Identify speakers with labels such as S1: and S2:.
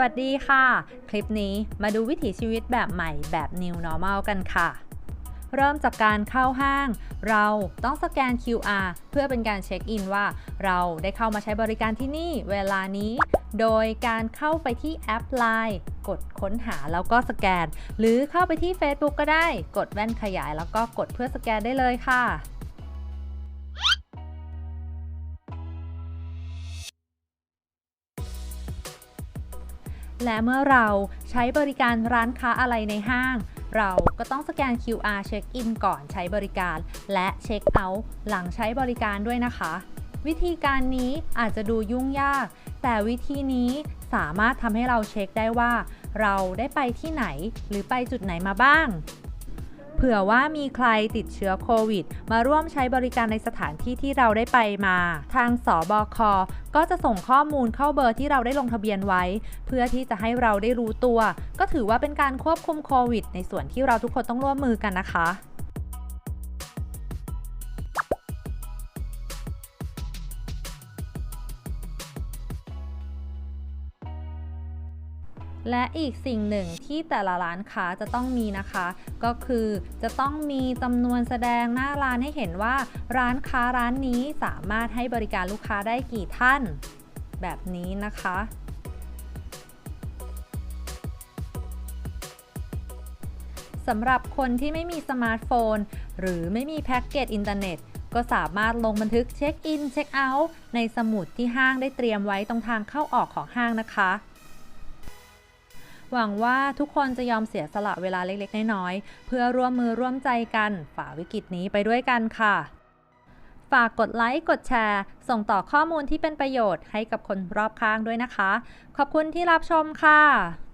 S1: วัสดีค่ะ คลิปนี้มาดูวิถีชีวิตแบบใหม่แบบ New Normal กันค่ะ เริ่มจากการเข้าห้าง เราต้องสแกน QR เพื่อเป็นการเช็คอินว่า เราได้เข้ามาใช้บริการที่นี่เวลานี้ โดยการเข้าไปที่แอป Line กดค้นหาแล้วก็สแกน หรือเข้าไปที่ Facebook ก็ได้ กดแว่นขยายแล้วก็กดเพื่อสแกนได้เลยค่ะ และเมื่อเราใช้บริการร้านค้าอะไรในห้าง เราก็ต้องสแกน QR เช็คอินก่อนใช้บริการ และเช็คเอาท์หลังใช้บริการด้วยนะคะ วิธีการนี้อาจจะดูยุ่งยาก แต่วิธีนี้สามารถทำให้เราเช็คได้ว่า เราได้ไปที่ไหนหรือไปจุดไหนมาบ้าง เผื่อว่ามีใครติดเชื้อโควิด มาร่วมใช้บริการในสถานที่ที่เราได้ไปมา ทางสบค ก็จะส่งข้อมูลเข้าเบอร์ที่เราได้ลงทะเบียนไว้ เพื่อที่จะให้เราได้รู้ตัว ก็ถือว่าเป็นการควบคุมโควิด ในส่วนที่เราทุกคนต้องร่วมมือกันนะคะ และอีกสิ่งหนึ่งที่แต่ละร้านค้าจะต้องมีนะคะ ก็คือจะต้องมีจำนวนแสดงหน้าร้านให้เห็นว่า ร้านค้าร้านนี้สามารถให้บริการลูกค้าได้กี่ท่าน แบบนี้นะคะสำหรับคนที่ไม่มีสมาร์ทโฟน หรือไม่มีแพ็กเกจอินเทอร์เน็ต ก็สามารถลงบันทึกเช็คอินเช็คเอาท์ในสมุดที่ห้างได้เตรียมไว้ตรงทางเข้าออกของห้างนะคะ หวังว่าทุกคนจะยอมเสียสละเวลาเล็กๆ น้อยๆ เพื่อร่วมมือร่วมใจกันฝ่าวิกฤตนี้ไปด้วยกันค่ะ ฝากกดไลค์ กดแชร์ ส่งต่อข้อมูลที่เป็นประโยชน์ให้กับคนรอบข้างด้วยนะคะ ขอบคุณที่รับชมค่ะ